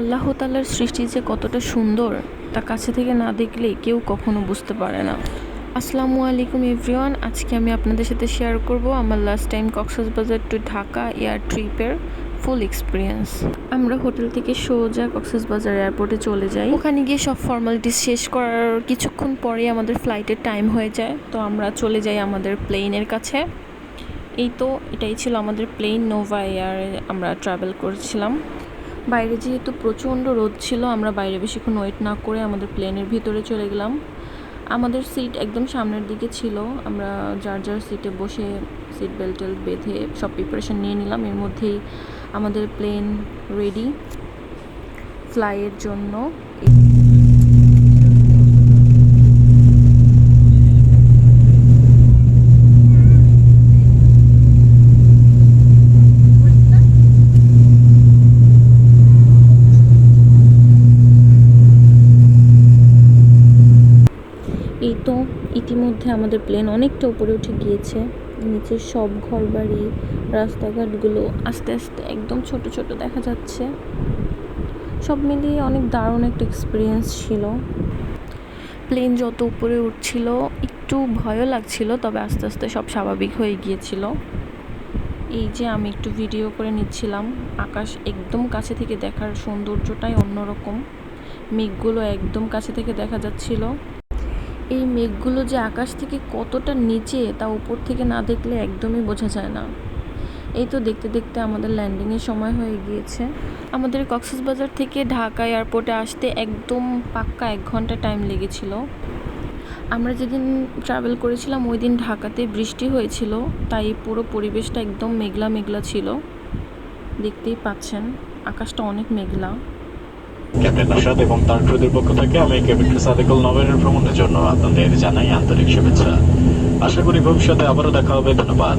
আল্লাহ তাল্লার সৃষ্টি যে কতটা সুন্দর, তা কাছে থেকে না দেখলে কেউ কখনো বুঝতে পারে না। আসসালামু আলাইকুম এভরিওয়ান, আজকে আমি আপনাদের সাথে শেয়ার করব আমার last time Cox's Bazar to Dhaka air ট্রিপের ফুল এক্সপিরিয়েন্স আমরা হোটেল থেকে সোজা কক্সবাজার এয়ারপোর্টে চলে যাই। ওখানে গিয়ে সব ফর্মালিটিস শেষ করার কিছুক্ষণ পরে আমাদের ফ্লাইটের টাইম হয়ে যায়। তো আমরা চলে যাই আমাদের প্লেনের কাছে। এই তো, এটাই ছিল আমাদের প্লেন নোভা এয়ারে আমরা ট্রাভেল করছিলাম। বাইরে যেহেতু প্রচণ্ড রোদ ছিল, আমরা বাইরে বেশিক্ষণ ওয়েট না করে আমাদের প্লেনের ভিতরে চলে গেলাম। আমাদের সিট একদম সামনের দিকে ছিল, আমরা যার যার সিটে বসে সিট বেল্ট বেঁধে সব প্রিপারেশন নিয়ে নিলাম। এর মধ্যেই আমাদের প্লেন রেডি ফ্লাইয়ের জন্য এই তো ইতিমধ্যে আমাদের প্লেন অনেকটা উপরে উঠে গিয়েছে। নিচের সব ঘরবাড়ি, রাস্তাঘাটগুলো আস্তে আস্তে একদম ছোট ছোট দেখা যাচ্ছে। সব মিলিয়ে অনেক দারুণ একটা এক্সপিরিয়েন্স ছিল। প্লেন যত উপরে উঠছিল, একটু ভয়ও লাগছিল, তবে আস্তে আস্তে সব স্বাভাবিক হয়ে গিয়েছিল। এই যে আমি একটু ভিডিও করে নিচ্ছিলাম, আকাশ একদম কাছে থেকে দেখার সৌন্দর্যটাই অন্যরকম। মেঘগুলো একদম কাছে থেকে দেখা যাচ্ছিল। এই মেঘগুলো যে আকাশ থেকে কতটা নিচে তা উপর থেকে না দেখলে একদমই বোঝা যায় না। এই তো দেখতে দেখতে আমাদের ল্যান্ডিংয়ের সময় হয়ে গিয়েছে। আমাদের কক্সবাজার থেকে ঢাকা এয়ারপোর্টে আসতে একদম পাক্কা এক ঘণ্টা টাইম লেগেছিল। আমরা যেদিন ট্রাভেল করেছিলাম, ওই দিন ঢাকাতে বৃষ্টি হয়েছিল, তাই পুরো পরিবেশটা একদম মেঘলা মেঘলা ছিল। দেখতেই পাচ্ছেন, আকাশটা অনেক মেঘলা। ক্যাপ্টেন আসাদ এবং তার ক্রুদের পক্ষ থেকে আমি ক্যাপ্টেন সাদেকুল নভেনের ভ্রমণের জন্য আপনাদের জানাই আন্তরিক শুভেচ্ছা। আশা করি ভবিষ্যতে আবারও দেখা হবে। ধন্যবাদ।